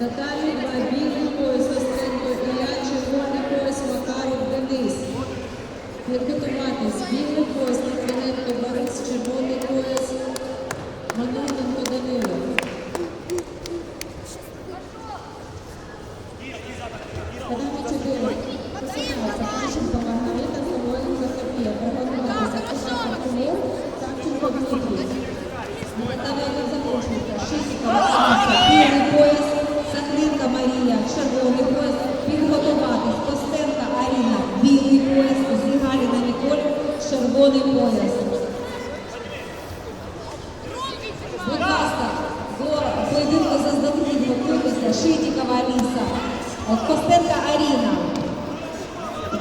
Наталі Наталію Бабігою, Сестренко Ілля, червоний пояс Макаров Денис. Підготуватись білий пояс Литвиненко Борис, червоний пояс Маноненко Данило. Подавіть один. Посадка Захарченко Маргарита, Савоєнко Софія, Бородина, Марія, червоний пояс. Підготуватись. Костенка Аріна, білий пояс, Зігаліна Ніколь, червоний пояс. Будь ласка, до поєдинку заздалегідь готуйтеся. Шитікова Аліса, Костенка Аріна.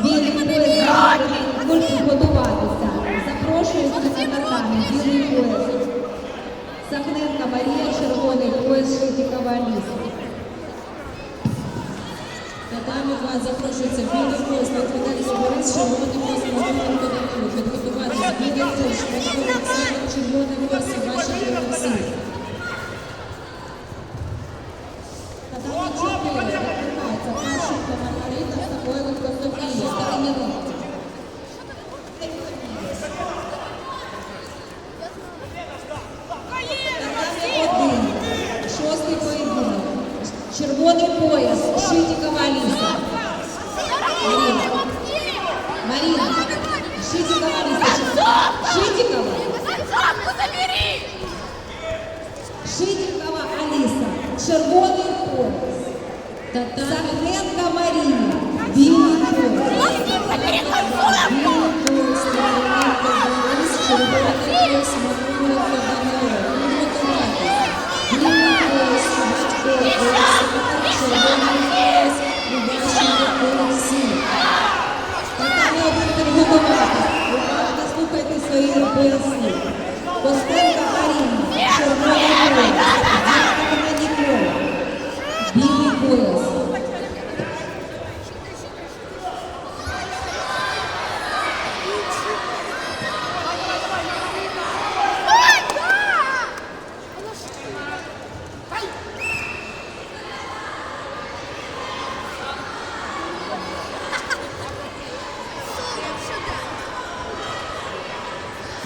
Білий пояс, Ніколь, підготуватися. Запрошується на татамі, білий пояс. Сахненка Марія, червоний пояс, Шитікова Аліса. Татамі вас запрошується білий пояс, Литвиненко Борис, червоний пояс, Володимир Данило. Шматко Олександр, червоний пояс, Бачите Олексій. Червоний пояс. Сахненка Марія. Білий пояс. Білий слухайте свої поясні.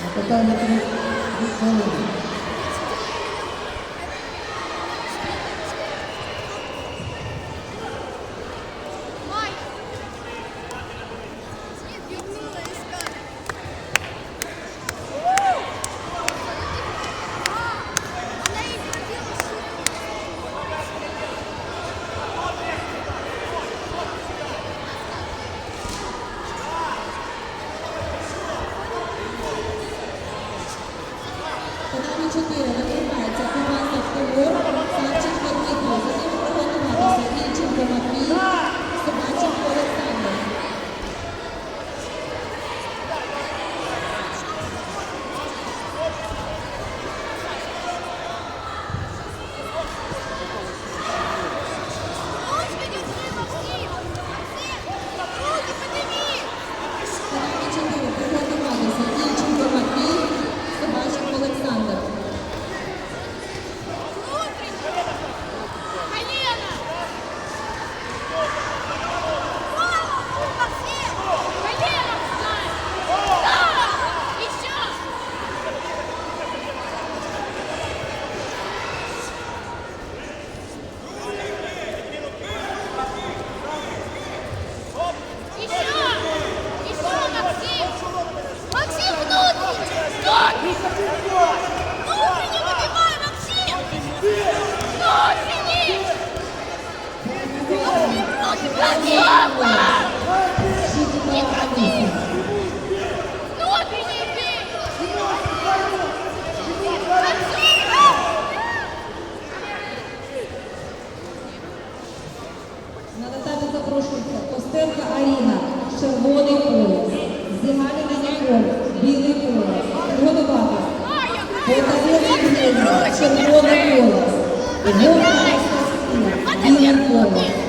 誠は別に、Савченко Дмитро. Затим приготуватися Ільченко Матвій, На татамі запрошується Костенка Аріна, червоний пояс. Зігаліна Ніколь, білий пояс. Євгенія, червоний пояс.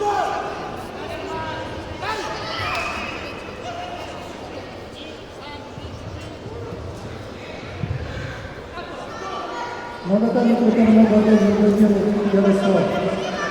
物語のことのご提示をよろしくお願いします。